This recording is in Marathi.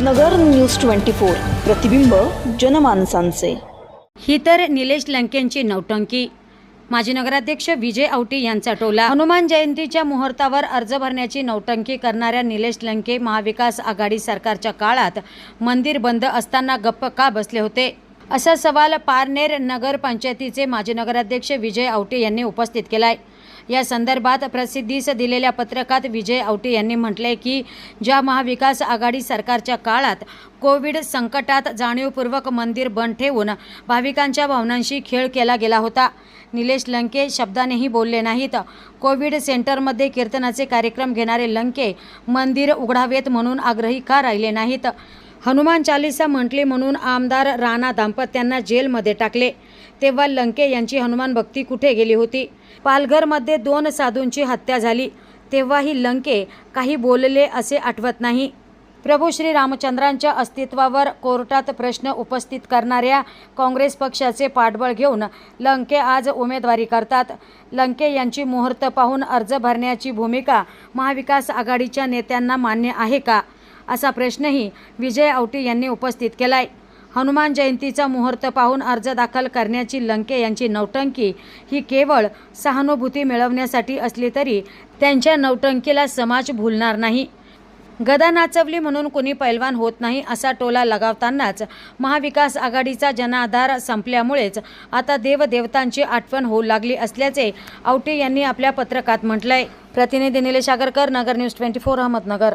नगर न्यूज ट्वेंटी फोर. प्रतिबिंब जनमानसांचे. ही तर निलेश लंकेंची नौटंकी. माजी नगराध्यक्ष विजय औटी यांचा टोला. हनुमान जयंतीच्या मुहूर्तावर अर्ज भरण्याची नौटंकी करणाऱ्या निलेश लंके महाविकास आघाडी सरकारच्या काळात मंदिर बंद असताना गप्प का बसले होते? असा सवाल पारनेर नगरपंचायतीचे माजी नगराध्यक्ष विजय औटे यांनी उपस्थित केला आहे या संदर्भात प्रसिद्धीस दिलेल्या पत्रकात विजय औटे यांनी म्हटले की ज्या महाविकास आघाडी सरकारच्या काळात कोविड संकटात जाणीवपूर्वक मंदिर बंद ठेवून भाविकांच्या भावनांशी खेळ केला गेला होता. निलेश लंके शब्दानेही बोलले नाहीत. कोविड सेंटरमध्ये कीर्तनाचे कार्यक्रम घेणारे लंके मंदिर उघडावेत म्हणून आग्रही का राहिले नाहीत? हनुमान चालिसा म्हटली म्हणून आमदार राणा दाम्पत्यांना जेलमध्ये टाकले. तेव्हा लंके यांची हनुमान भक्ती कुठे गेली होती? पालघरमध्ये दोन साधूंची हत्या झाली. तेव्हाही लंके काही बोलले असे आठवत नाही. प्रभू श्री रामचंद्रांच्या अस्तित्वावर कोर्टात प्रश्न उपस्थित करणाऱ्या काँग्रेस पक्षाचे पाठबळ घेऊन लंके आज उमेदवारी करतात. लंके यांची मुहूर्त पाहून अर्ज भरण्याची भूमिका महाविकास आघाडीच्या नेत्यांना मान्य आहे का? असा प्रश्नही विजय औटी यांनी उपस्थित केलाय. हनुमान जयंतीचा मुहूर्त पाहून अर्ज दाखल करण्याची लंके यांची नौटंकी ही केवळ सहानुभूती मिळवण्यासाठी असली तरी त्यांच्या नौटंकीला समाज भुलणार नाही. गदा नाचवली म्हणून कुणी पैलवान होत नाही असा टोला लगावतानाच महाविकास आघाडीचा जनाधार संपल्यामुळेच आता देवदेवतांची आठवण होऊ लागली असल्याचे आवटे यांनी आपल्या पत्रकात म्हटलंय. प्रतिनिधी Nilesh Agarkar Nagar news twenty four Ahmednagar.